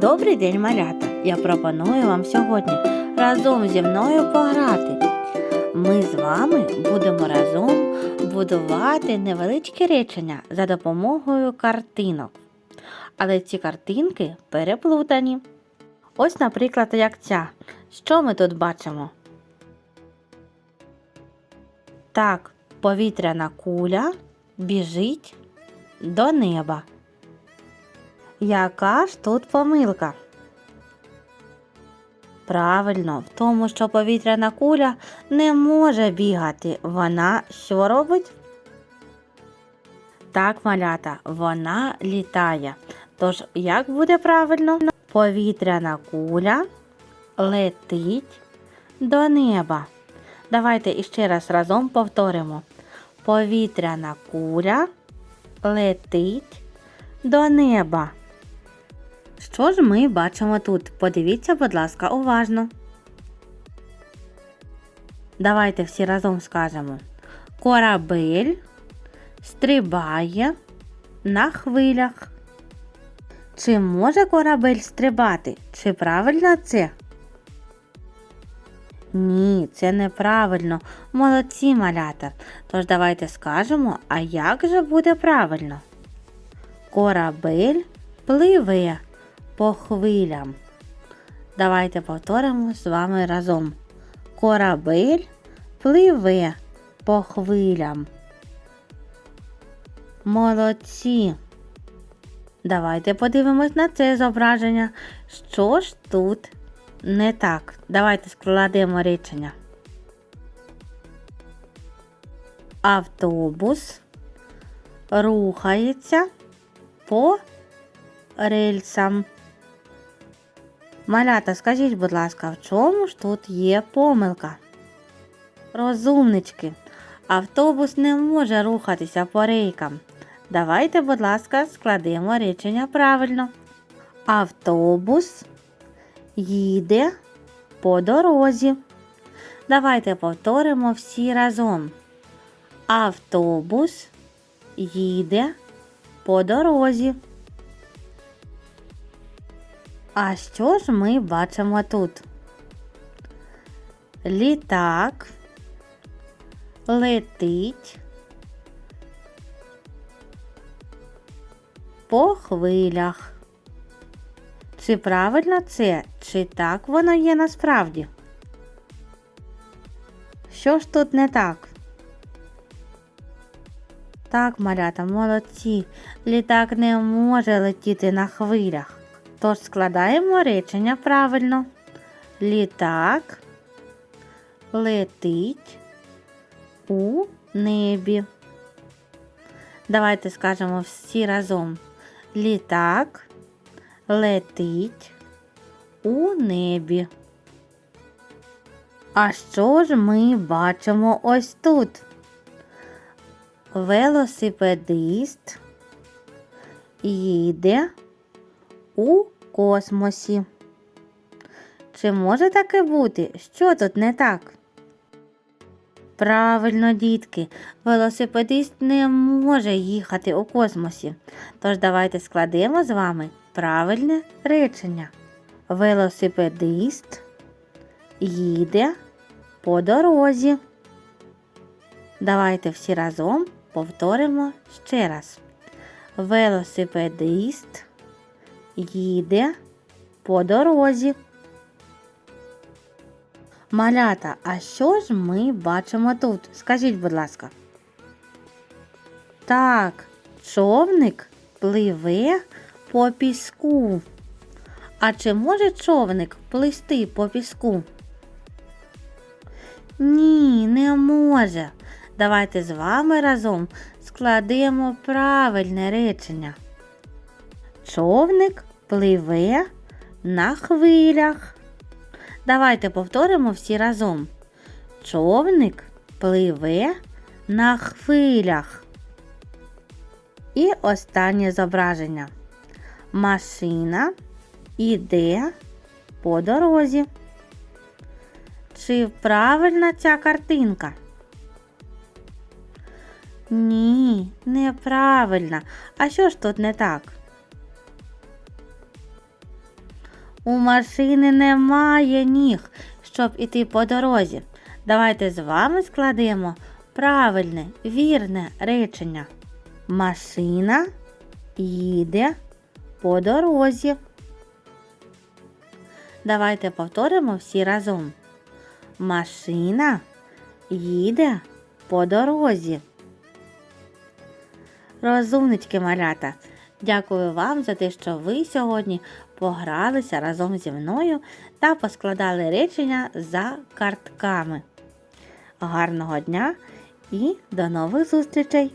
Добрий день, малята! Я пропоную вам сьогодні разом зі мною пограти. Ми з вами будемо разом будувати невеличкі речення за допомогою картинок. Але ці картинки переплутані. Ось, наприклад, як ця. Що ми тут бачимо? Так, повітряна куля біжить до неба. Яка ж тут помилка? Правильно, в тому, що повітряна куля не може бігати. Вона що робить? Так, малята, вона літає. Тож, як буде правильно? Повітряна куля летить до неба. Давайте іще раз разом повторимо. Повітряна куля летить до неба. Що ж ми бачимо тут? Подивіться, будь ласка, уважно. Давайте всі разом скажемо. Корабель стрибає на хвилях. Чи може корабель стрибати? Чи правильно це? Ні, це неправильно. Молодці малята. Тож давайте скажемо, а як же буде правильно? Корабель пливе по хвилям. Давайте повторимо з вами разом. Корабель пливе по хвилям. Молодці. Давайте подивимось на це зображення. Що ж тут не так? Давайте складемо речення. Автобус рухається по рельсам. Малята, скажіть, будь ласка, в чому ж тут є помилка? Розумнички, автобус не може рухатися по рейкам. Давайте, будь ласка, складемо речення правильно. Автобус їде по дорозі. Давайте повторимо всі разом. Автобус їде по дорозі. А що ж ми бачимо тут? Літак летить по хвилях. Чи правильно це, чи так воно є насправді? Що ж тут не так? Так, малята, молодці. Літак не може летіти на хвилях. Тож складаємо речення правильно. Літак летить у небі. Давайте скажемо всі разом. Літак летить у небі. А що ж ми бачимо ось тут? Велосипедист їде у космосі. Чи може таке бути? Що тут не так? Правильно, дітки, велосипедист не може їхати у космосі. Тож давайте складемо з вами правильне речення. Велосипедист їде по дорозі. Давайте всі разом повторимо ще раз. Велосипедист їде по дорозі. Малята, а що ж ми бачимо тут? Скажіть, будь ласка. Так, човник пливе по піску. А чи може човник плисти по піску? Ні, не може. Давайте з вами разом складемо правильне речення. Човник пливе на хвилях. Давайте повторимо всі разом. Човник пливе на хвилях. І останнє зображення. Машина іде по дорозі. Чи правильна ця картинка? Ні, неправильно. А що ж тут не так? У машини немає ніг, щоб іти по дорозі. Давайте з вами складемо правильне, вірне речення. Машина їде по дорозі. Давайте повторимо всі разом. Машина їде по дорозі. Розумнички малята. Дякую вам за те, що ви сьогодні погралися разом зі мною та поскладали речення за картками. Гарного дня і до нових зустрічей!